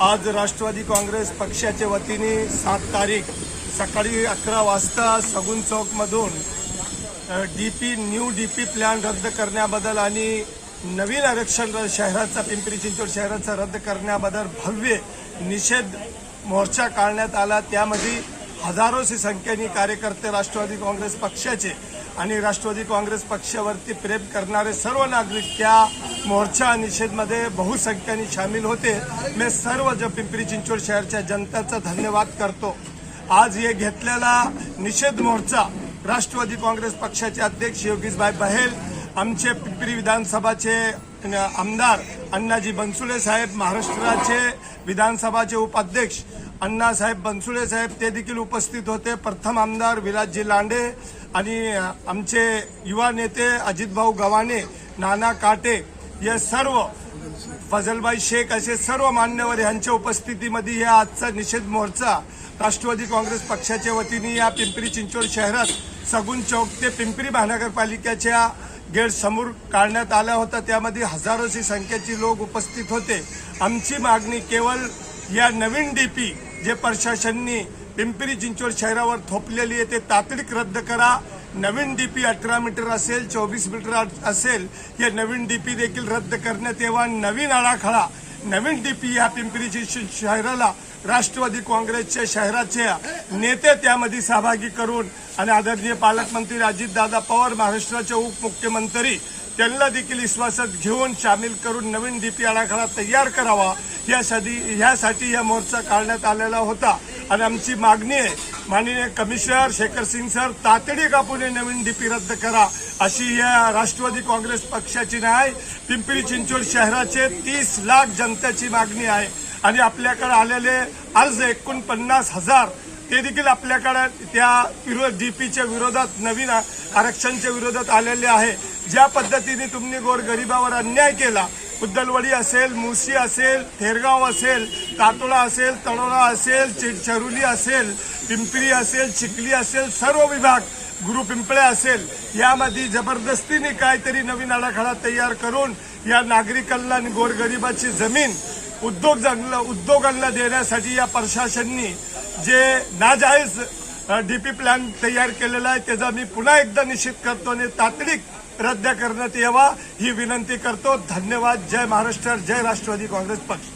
आज राष्ट्रवादी काँग्रेस पक्षाच्या वतीने सात तारीख सकाळी अकरा वाजता Sagun चौकमधून D P new D P plan रद्द करण्याबद्दल आणि नवीन आरक्षण शहराचा पिंपरी चिंचवड शहराचा रद्द करण्याबद्दल भव्य निषेध मोर्चा काढण्यात आला. त्यामध्ये हजारोची संख्येने कार्यकर्ते राष्ट्रवादी काँग्रेस पक्षाचे आणि राष्ट्रवादी काँग्रेस पक्षावरती प्रेम करणारे सर्व नागरिक त्या मोर्चा निषेधमध्ये बहुसंख्येने सामील होते. मी सर्व ज पिंपरी चिंचवड शहरच्या जनतेचा धन्यवाद करतो. आज हे घेतलेला निषेध मोर्चा राष्ट्रवादी काँग्रेस पक्षाचे अध्यक्ष योगेशभाई बहेल आमचे पिंपरी विधानसभाचे आमदार अण्णाजी बनसुडे साहेब महाराष्ट्राचे विधानसभाचे उपाध्यक्ष अण्णासाहेब बनसुळे साहेब ते देखील उपस्थित होते. प्रथम आमदार विलासजी लांडे आणि आमचे युवा नेते अजितभाऊ गव्हाणे नाना काटे या सर्व फजलबाई शेख असे सर्व मान्यवर यांच्या उपस्थितीमध्ये या आजचा निषेध मोर्चा राष्ट्रवादी काँग्रेस पक्षाच्या वतीने या पिंपरी चिंचवड शहरात सगुन चौक ते पिंपरी महानगरपालिकेच्या गेट समोर काढण्यात आला होता. त्यामध्ये हजारोची संख्येची लोक उपस्थित होते. आमची मागणी केवळ या नवीन डीपी जे प्रशासननी पिंपरी चिंचवड शहरावर थोपलेली आहे ते तातडीक रद्द करा. नवीन डीपी अठरा मीटर असेल चोवीस मीटर असेल हे नवीन डीपी देखील रद्द करण्यात यावा. नवीन आराखडा नवीन डीपी या पिंपरी शहराला राष्ट्रवादी काँग्रेसच्या शहराचे नेते त्यामध्ये सहभागी करून आणि आदरणीय पालकमंत्री अजितदादा पवार महाराष्ट्राचे उपमुख्यमंत्री त्यांना देखील विश्वासात घेऊन सामील करून नवीन डीपी आराखडा तयार करावा. यासाठी यासाठी हा मोर्चा काढण्यात आलेला होता. आणि आमची मागणी आहे माननीय कमिशनर शेखर सिंग सर तातडी कापून नवीन डीपी रद्द करा. अशी या राष्ट्रवादी काँग्रेस पक्षाची नाही पिंपरी चिंचवड शहराचे तीस लाख जनतेची मागणी आहे. आणि आपल्याकडे आलेले अर्ज एकोणपन्नास हजार ते देखील आपल्याकडे त्या विरोध डीपीच्या विरोधात नवीन आरक्षणच्या विरोधात आलेले आहे. ज्या पद्धतीने तुम्ही गोरगरिबावर अन्याय केला उद्दलवाडी असेल मुसी असेल थेरगाव असेल तातोळा असेल तळोळा असेल चिडचरुली असेल पिंपरी असेल चिखली असेल सर्व विभाग गुरु पिंपळे असेल यामध्ये जबरदस्तीने काहीतरी नवीन आराखडा तयार करून या नागरिकांना गोरगरिबाची जमीन उद्योग उद्योगांना देण्यासाठी या प्रशासननी जे नाजायज डीपी प्लॅन तयार केलेला आहे त्याचा मी पुन्हा एकदा निश्चित करतो आणि तातडी रद्द करण्यात यावा ही विनंती करतो. धन्यवाद. जय महाराष्ट्र जय राष्ट्रवादी काँग्रेस पक्ष.